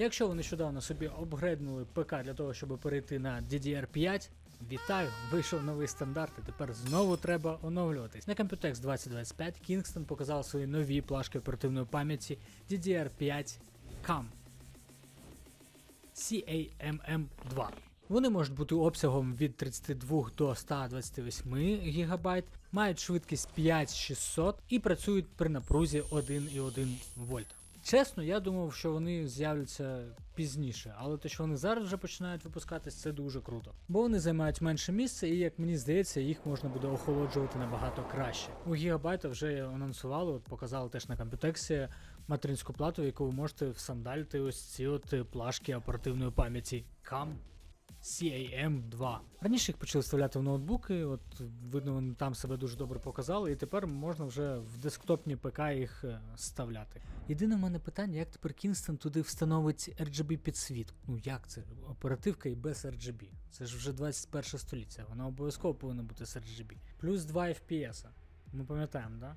Якщо ви нещодавно собі обгрейднули ПК для того, щоб перейти на DDR5, вітаю, вийшов новий стандарт, і тепер знову треба оновлюватись. На Computex 2025 Kingston показав свої нові плашки оперативної пам'яті DDR5 CAM. CAMM2. Вони можуть бути обсягом від 32 до 128 ГБ, мають швидкість 5600 і працюють при напрузі 1,1 вольт. Чесно, я думав, що вони з'являться пізніше, але те, що вони зараз вже починають випускатись, це дуже круто. Бо вони займають менше місця, і як мені здається, їх можна буде охолоджувати набагато краще. У Гігабайта вже анонсували, от показали теж на компютексі материнську плату, яку ви можете всандалити ось ці от плашки оперативної пам'яті CAM CAM2. Раніше їх почали вставляти в ноутбуки, от видно, вони там себе дуже добре показали, і тепер можна вже в десктопні ПК їх е, вставляти. Єдине в мене питання, як тепер Kingston туди встановить RGB підсвітку? Ну як це? Оперативка і без RGB. Це ж вже 21 століття, вона обов'язково повинна бути з RGB. Плюс 2 FPS. Ми пам'ятаємо, да?